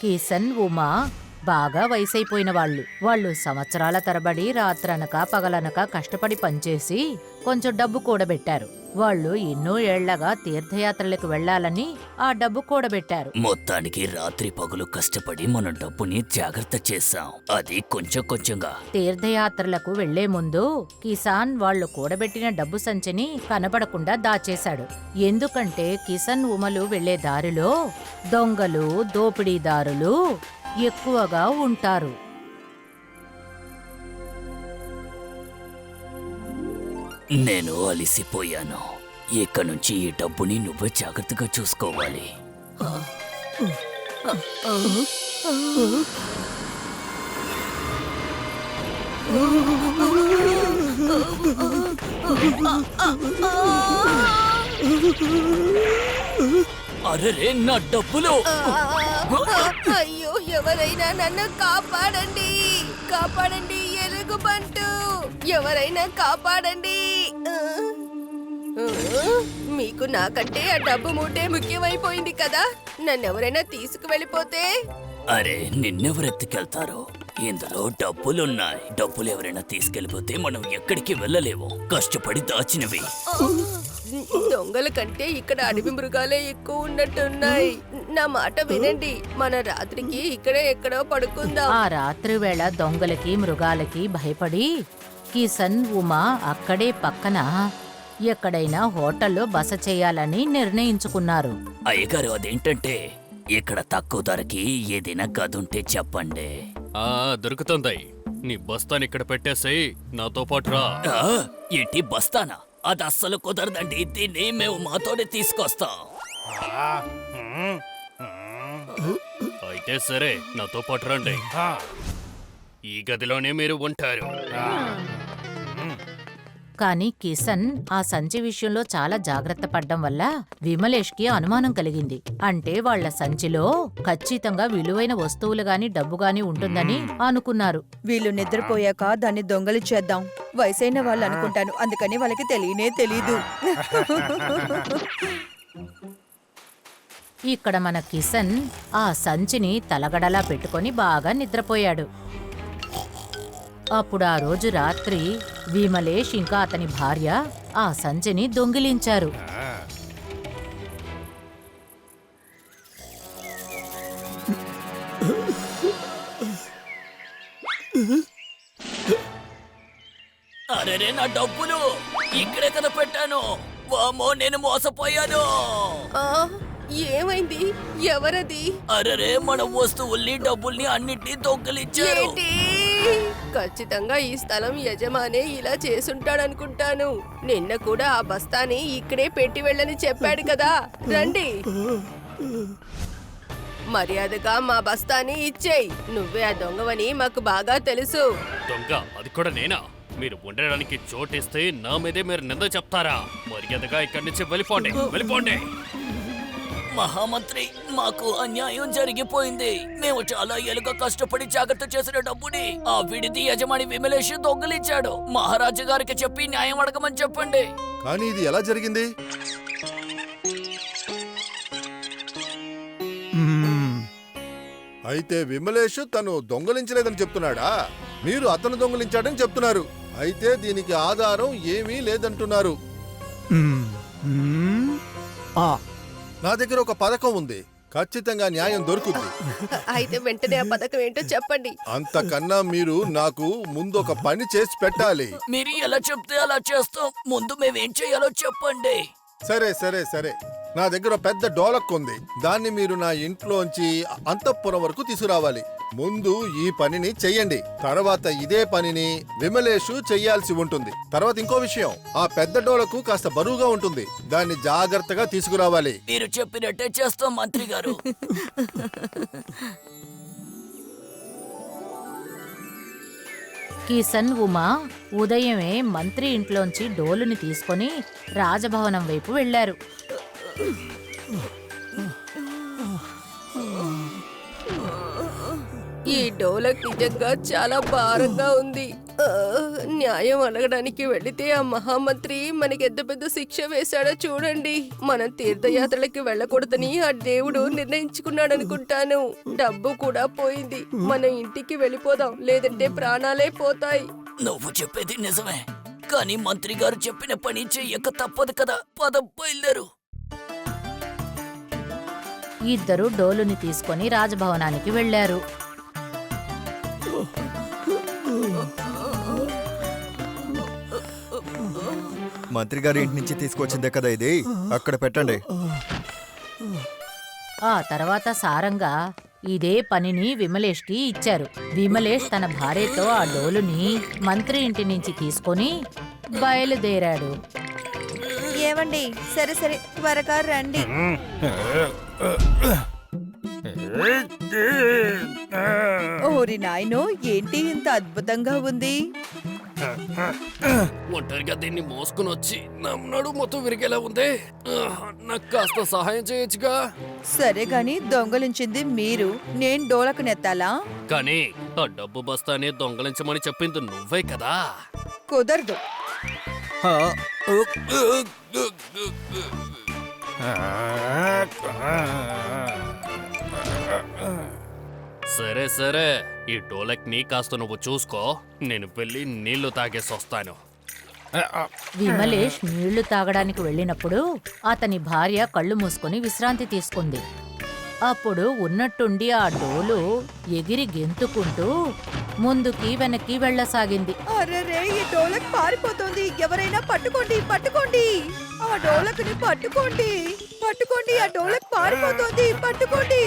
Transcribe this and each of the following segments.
కిషన్ ఉమా బాగా వయసైపోయిన వాళ్ళు. వాళ్ళు సంవత్సరాల తరబడి రాత్రనక పగలనక కష్టపడి పనిచేసి కొంచెం డబ్బు కూడబెట్టారు. వాళ్ళు ఎన్నో ఏళ్ళగా తీర్థయాత్రలకు వెళ్ళాలని ఆ డబ్బు కూడబెట్టారు. మొత్తానికి రాత్రి పగులు కష్టపడి మన డబ్బుని జాగ్రత్త చేశాం. అది కొంచెం కొంచెంగా. తీర్థయాత్రలకు వెళ్ళే ముందు కిసాన్ వాళ్ళు కూడబెట్టిన డబ్బు సంచిని కనబడకుండా దాచేశాడు. ఎందుకంటే కిసాన్ ఉమలు వెళ్ళే దారిలో దొంగలు దోపిడీదారులు ఎక్కువగా ఉంటారు. నేను అలిసిపోయాను. ఇక్కడ నుంచి ఈ డబ్బుని నువ్వే జాగ్రత్తగా చూసుకోవాలి. అరే నా డబ్బులు! అయ్యో ఎవరైనా నన్ను కాపాడండి. కాపాడండి ఎలుగుబంటు ఎవరైనా కాపాడండి. మీకు నాకంటే ఆ డబ్బు మూటే ముఖ్యమైపోయింది కదా. నన్ను ఎవరైనా తీసుకువెళ్ళిపోతే? అరే నిన్నెవరెత్తుకెళ్తారో? ఇందులో డబ్బులున్నాయి. డబ్బులు ఎవరైనా తీసుకెళ్ళిపోతే మనం ఎక్కడికి వెళ్ళలేము. కష్టపడి దాచినవి. దొంగల కంటే ఇక్కడ అడవి మృగాలే ఎక్కువ ఉన్నట్టున్నాయి. నా మాట వినండి. మన రాత్రికి ఇక్కడే ఎక్కడో పడుకుందాం. ఆ రాత్రి వేళ దొంగలకి మృగాలకి భయపడి కిసన్ ఉమా అక్కడే పక్కన ఎక్కడైనా హోటల్లో బస చేయాలని నిర్ణయించుకున్నారు. అయ్యగారు అదేంటంటే ఇక్కడ తక్కువ ధరకి ఏదైనా గదుంటే చెప్పండి. ఆ దొరుకుతుంది నీ బస్తాని ఇక్కడ పెట్టేసేయ్ నాతో పాటు రా. ఆ, ఏంటి బస్తానా? అది అస్సలు కుదరదండి. దీన్ని మేము మాతోనే తీసుకొస్తాం. అయితే సరే నాతో పాటు రండి. ఈ గదిలోనే మీరు ఉంటారు. కానీ కిషన్ ఆ సంచి విషయంలో చాలా జాగ్రత్త పడ్డం వల్ల విమలేష్కి అనుమానం కలిగింది. అంటే వాళ్ళ సంచిలో ఖచ్చితంగా విలువైన వస్తువులు గాని డబ్బు గాని ఉంటుందని అనుకున్నారు. వీళ్ళు నిద్రపోయాక దాన్ని దొంగలి చేద్దాం. వయసైన వాళ్ళు అనుకుంటాను. అందుకని వాళ్ళకి తెలియనే తెలీదు. ఇక్కడ మన కిషన్ ఆ సంచిని తలగడలా పెట్టుకొని బాగా నిద్రపోయాడు. అప్పుడు ఆ రోజు రాత్రి విమలేష్ ఇంకా అతని భార్య ఆ సంచిని దొంగిలించారు. అరే నా డబ్బులు ఇక్కడే కదా పెట్టాను వామో నేను మోసపోయాను. ఏమైంది? ఎవరది? అరరే మన వస్తువుల్ని డబ్బుల్ని అన్నిటినీ దొంగలించారు ఏంటి? ఖచ్చితంగా ఈ స్థలం యజమానే ఇలా చేసుంటాడనుకుంటాను. నిన్న కూడా ఆ బస్తాని ఇక్కడే పెట్టి వెళ్ళని చెప్పాడు కదా. రండి. మర్యాదగా మా బస్తాని ఇచ్చేయి. నువ్వే ఆ దొంగవని మాకు బాగా తెలుసు. దొంగ అది కూడా నేనా? మీరు ఉండడానికి చోటిస్తే నా మీదే మీరు నింద చెప్తారా? మర్యాదగా ఇక్కడి నుంచి వెళ్ళిపోండి వెళ్ళిపోండి. మహామంత్రి మాకు అన్యాయం జరిగిపోయింది. మేము చాలా ఎలుక కష్టపడి జాగ్రత్త చేసిన డబ్బుని ఆ విడిది యజమాని విమలేష్ దొంగలించాడు. మహారాజు గారికి చెప్పి న్యాయం అడగమని చెప్పండి. కానీ ఇది ఎలా జరిగింది. అయితే విమలేష్ తను దొంగలించలేదని చెప్తున్నాడా? మీరు అతను దొంగలించాడని చెప్తున్నారు. అయితే దీనికి ఆధారం ఏమీ లేదంటున్నారు. నా దగ్గర ఒక పథకం ఉంది. ఖచ్చితంగా న్యాయం దొరుకుద్ది. అయితే వెంటనే ఆ పథకం ఏంటో చెప్పండి. అంతకన్నా మీరు నాకు ముందు ఒక పని చేసి పెట్టాలి. మీరు ఎలా చెప్తే అలా చేస్తాం. ముందు మేమేం చేయాలో చెప్పండి. సరే సరే సరే. నా దగ్గర పెద్ద డోలక్ ఉంది. దాన్ని మీరు నా ఇంట్లోంచి అంతఃపురం వరకు తీసుకురావాలి. ముందు ఈ పనిని చెయ్యండి. తర్వాత ఇదే పనిని విమలేషు చెయ్యాల్సి ఉంటుంది. తర్వాత ఇంకో విషయం. ఆ పెద్ద డోలకు కాస్త బరువుగా ఉంటుంది. దాన్ని జాగ్రత్తగా తీసుకురావాలి. మీరు చెప్పినట్టే చేస్తాం మంత్రి గారు. కిషన్ ఉమా ఉదయమే మంత్రి ఇంట్లోంచి డోలుని తీసుకొని రాజభవనం వైపు వెళ్ళారు ఈ డోలక్ నిజంగా చాలా భారంగా ఉంది. న్యాయం అడగడానికి వెళితే ఆ మహామంత్రి మనకి ఎంత పెద్ద శిక్ష వేశాడో చూడండి. మనం తీర్థయాత్రలకి వెళ్ళకూడదని ఆ దేవుడు నిర్ణయించుకున్నాడు అనుకుంటాను డబ్బు కూడా పోయింది. మనం ఇంటికి వెళ్ళిపోదాం. లేదంటే ప్రాణాలే పోతాయి. నువ్వు చెప్పేది నిజమే. కానీ మంత్రి గారు చెప్పిన పని చెయ్యక తప్పదు కదా. పద బయలుదేరు. ఇద్దరు డోలుని తీసుకొని రాజభవనానికి వెళ్ళారు మంత్రి గారి ఇంటి నుంచి తీసుకొచ్చిందే కదా ఇది? అక్కడ పెట్టండి. ఆ తర్వాత సారంగా ఇదే పనిని విమలేష్కి ఇచ్చారు. విమలేష్ తన భార్యతో ఆ డోలుని మంత్రి ఇంటి నుంచి తీసుకొని బయలుదేరాడు. ఏమండి? సరే సరే. త్వరగా రండి. ఓరి నాయనో ఏంటి ఇంత అద్భుతంగా ఉంది? ఒంటరిగా దీన్ని మోసుకుని వచ్చి నమ్మడు మొత్తం విరిగేలా ఉంది. ఆహ్, నాకు కాస్త సహాయం చేయొచ్చుగా? సరే గాని దొంగలించింది మీరు. నేను డోలకు నెత్తాలా? కానీ ఆ డబ్బు బస్తాని దొంగలించమని చెప్పింది నువ్వే కదా? కుదరదు. సరే సరే. ఈ డోలక్ని కాస్త నువ్వు చూసుకో. నేను వెళ్ళి నీళ్ళు తాగేసి వస్తాను. విమలేష్ నీళ్ళు తాగడానికి వెళ్ళినప్పుడు అతని భార్య కళ్ళు మూసుకొని విశ్రాంతి తీసుకుంది. అప్పుడు ఉన్నట్టుండి ఆ డోలు ఎగిరి గెంతుకుంటూ ముందుకి వెనక్కి వెళ్ళసాగింది. ఈ డోలక్ పారిపోతుంది. ఎవరైనా పట్టుకోండి పట్టుకోండి. డోలకుని పట్టుకోండి. పట్టుకోండి ఆ డోలక్ పారిపోతుంది. పట్టుకోండి.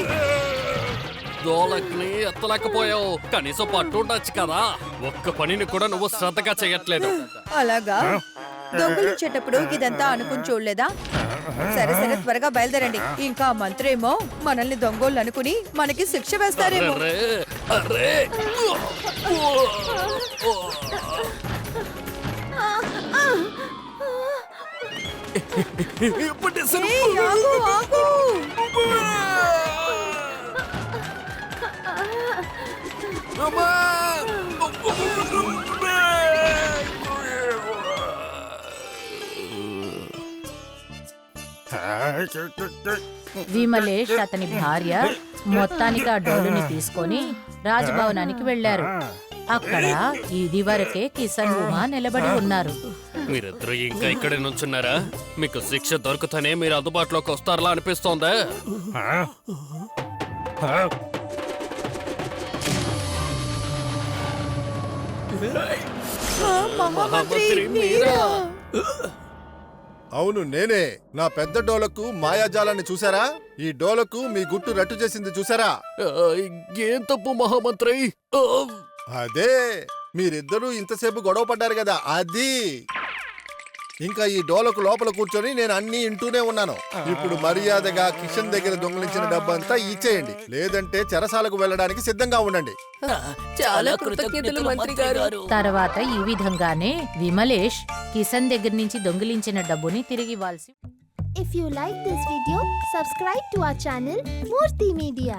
డోలక్ని ఎత్తలేకపోయావు. కనీసం పట్టుండొచ్చు కదా. ఒక్క పనిని కూడా నువ్వు శ్రద్ధగా చేయట్లేదు. అలాగా? దొంగలించేటప్పుడు ఇదంతా అనుకుని చూడలేదా? సరే సరే త్వరగా బయలుదేరండి. ఇంకా ఆ మంత్రి ఏమో మనల్ని దొంగోళ్ళు అనుకుని మనకి శిక్ష వేస్తారేమో. విమలేష్ అతని భార్య మొత్తానికి ఆ డోలుని తీసుకొని రాజభవనానికి వెళ్ళారు అక్కడ ఇది వరకే కిషన్ ఉమా నిలబడి ఉన్నారు. మీరిద్దరు ఇంకా ఇక్కడే నుంచున్నారా? మీకు శిక్ష దొరుకుతూనే మీరు అందుబాటులోకి వస్తారలా అనిపిస్తోందా. మహామంత్రి? మీరా? అవును నేనే. నా పెద్ద డోలకు మాయాజాలాన్ని చూసారా? ఈ డోలకు మీ గుట్టు రట్టు చేసింది చూసారా? ఆ, ఏం తప్పు మహామంత్రి? ఆ, అదే. మీరిద్దరూ ఇంతసేపు గొడవ పడ్డారు కదా అది. ఇంకా ఈ డోలకు లోపల కూర్చొని నేను అన్ని ఇంటూనే ఉన్నాను. ఇప్పుడు మర్యాదగా కిషన్ దగ్గర దొంగిలించిన డబ్బంతా ఇచ్చేయండి. లేదంటే చెరసాలకు వెళ్ళడానికి సిద్ధంగా ఉండండి. చాలా కృతజ్ఞతలు మంత్రి గారు. తర్వాత ఈ విధంగానే విమలేష్ కిషన్ దగ్గర నుంచి దొంగిలించిన డబ్బుని తిరిగి ఇవ్వాల్సి If you like this video, subscribe to our channel Murthy Media.